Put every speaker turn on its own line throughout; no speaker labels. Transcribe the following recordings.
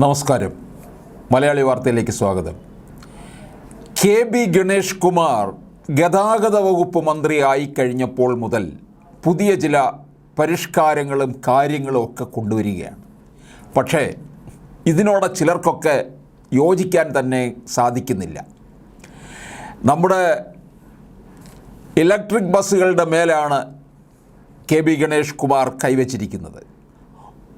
നമസ്കാരം. മലയാളി വാർത്തയിലേക്ക് സ്വാഗതം. കെ ബി ഗണേഷ് കുമാർ ഗതാഗത വകുപ്പ് മന്ത്രിയായി കഴിഞ്ഞപ്പോൾ മുതൽ പുതിയ ചില പരിഷ്കാരങ്ങളും കാര്യങ്ങളും ഒക്കെ കൊണ്ടുവരികയാണ്. പക്ഷേ ഇതിനോട് ചിലർക്കൊക്കെ യോജിക്കാൻ തന്നെ സാധിക്കുന്നില്ല. നമ്മുടെ ഇലക്ട്രിക് ബസ്സുകളുടെ മേലാണ് കെ ബി ഗണേഷ് കുമാർ കൈവച്ചിരിക്കുന്നത്.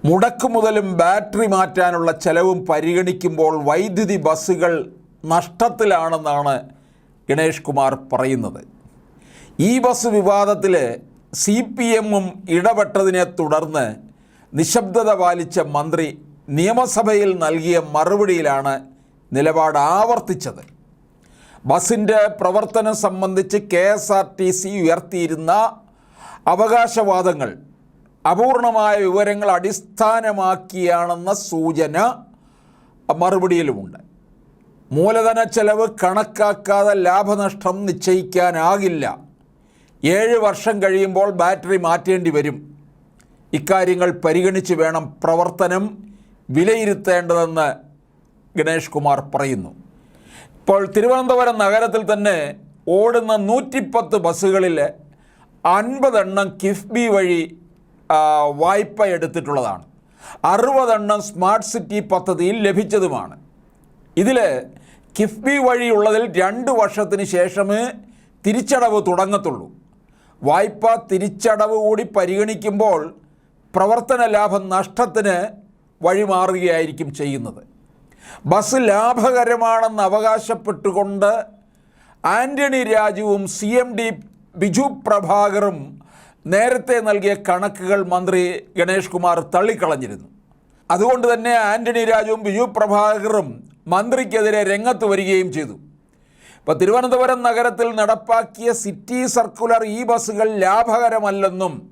മുടക്ക് മുതലും ബാറ്ററി മാറ്റാനുള്ള ചെലവും പരിഗണിക്കുമ്പോൾ വൈദ്യുതി ബസ്സുകൾ നഷ്ടത്തിലാണെന്നാണ് ഗണേഷ് കുമാർ പറയുന്നത്. ഈ ബസ് വിവാദത്തിൽ സി പി എമ്മും ഇടപെട്ടതിനെ തുടർന്ന് നിശബ്ദത പാലിച്ച മന്ത്രി നിയമസഭയിൽ നൽകിയ മറുപടിയിലാണ് നിലപാട് ആവർത്തിച്ചത്. ബസിന്റെ പ്രവർത്തനം സംബന്ധിച്ച് K S R T C ഉയർത്തിയിരുന്ന അവകാശവാദങ്ങൾ അപൂർണമായ വിവരങ്ങൾ അടിസ്ഥാനമാക്കിയാണെന്ന സൂചന മറുപടിയിലുമുണ്ട്. മൂലധന ചെലവ് കണക്കാക്കാതെ ലാഭനഷ്ടം നിശ്ചയിക്കാനാകില്ല. ഏഴ് വർഷം കഴിയുമ്പോൾ ബാറ്ററി മാറ്റേണ്ടി വരും. ഇക്കാര്യങ്ങൾ പരിഗണിച്ച് വേണം പ്രവർത്തനം വിലയിരുത്തേണ്ടതെന്ന് ഗണേഷ് കുമാർ പറയുന്നു. ഇപ്പോൾ തിരുവനന്തപുരം നഗരത്തിൽ തന്നെ ഓടുന്ന നൂറ്റിപ്പത്ത് ബസ്സുകളിൽ അൻപതെണ്ണം കിഫ്ബി വഴി വായ്പ എടുത്തിട്ടുള്ളതാണ്. അറുപതെണ്ണം സ്മാർട്ട് സിറ്റി പദ്ധതിയിൽ ലഭിച്ചതുമാണ്. ഇതിൽ കിഫ്ബി വഴിയുള്ളതിൽ രണ്ട് വർഷത്തിന് ശേഷമേ തിരിച്ചടവ് തുടങ്ങത്തുള്ളൂ. വായ്പ തിരിച്ചടവ് കൂടി പരിഗണിക്കുമ്പോൾ പ്രവർത്തന ലാഭം നഷ്ടത്തിന് വഴിമാറുകയായിരിക്കും ചെയ്യുന്നത്. ബസ് ലാഭകരമാണെന്ന് അവകാശപ്പെട്ടുകൊണ്ട് ആന്റണി രാജുവും സി എം ഡി ബിജു പ്രഭാകറും നേരത്തെ നൽകിയ കണക്കുകൾ മന്ത്രി ഗണേഷ് കുമാർ തള്ളിക്കളഞ്ഞിരുന്നു. അതുകൊണ്ട് തന്നെ ആന്റണി രാജുവും ബിജു പ്രഭാകറും മന്ത്രിക്കെതിരെ രംഗത്ത് വരികയും ചെയ്തു. ഇപ്പോൾ തിരുവനന്തപുരം നഗരത്തിൽ നടപ്പാക്കിയ സിറ്റി സർക്കുലർ ഈ ബസ്സുകൾ ലാഭകരമല്ലെന്നും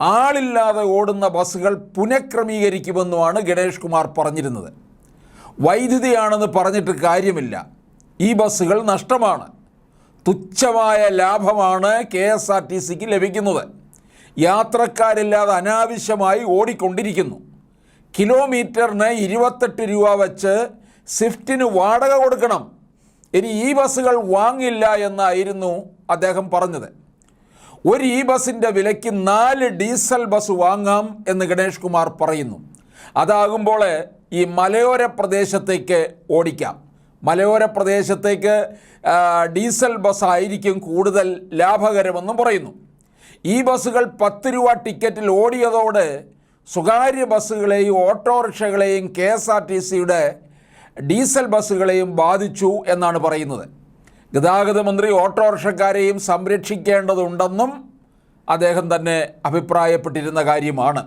ആളില്ലാതെ ഓടുന്ന ബസ്സുകൾ പുനഃക്രമീകരിക്കുമെന്നുമാണ് ഗണേഷ് കുമാർ പറഞ്ഞിരുന്നത്. വൈദ്യുതിയാണെന്ന് പറഞ്ഞിട്ട് കാര്യമില്ല. ഈ ബസ്സുകൾ നഷ്ടമാണ്. തുച്ഛമായ ലാഭമാണ് കെ എസ് ആർ ടി സിക്ക് ലഭിക്കുന്നത്. യാത്രക്കാരില്ലാതെ അനാവശ്യമായി ഓടിക്കൊണ്ടിരിക്കുന്നു. കിലോമീറ്ററിന് ഇരുപത്തെട്ട് രൂപ വെച്ച് സ്വിഫ്റ്റിന് വാടക കൊടുക്കണം. ഇനി ഈ ബസ്സുകൾ വാങ്ങില്ല എന്നായിരുന്നു അദ്ദേഹം പറഞ്ഞത്. ഒരു ഈ ബസ്സിന്റെ വിലയ്ക്ക് നാല് ഡീസൽ ബസ് വാങ്ങാം എന്ന് ഗണേഷ് കുമാർ പറയുന്നു. അതാകുമ്പോൾ ഈ മലയോര പ്രദേശത്തേക്ക് ഓടിക്കാം. മലയോര പ്രദേശത്തേക്ക് ഡീസൽ ബസ് ആയിരിക്കും കൂടുതൽ ലാഭകരമെന്നും പറയുന്നു. ഈ ബസ്സുകൾ പത്ത് രൂപ ടിക്കറ്റിൽ ഓടിയതോടെ സ്വകാര്യ ബസ്സുകളെയും ഓട്ടോറിക്ഷകളെയും കെ എസ് ആർ ടി സിയുടെ ഡീസൽ ബസ്സുകളെയും ബാധിച്ചു എന്നാണ് പറയുന്നത്. ഗതാഗത മന്ത്രി ഓട്ടോറിക്ഷക്കാരെയും സംരക്ഷിക്കേണ്ടതുണ്ടെന്നും അദ്ദേഹം തന്നെ അഭിപ്രായപ്പെട്ടിരുന്ന കാര്യമാണ്.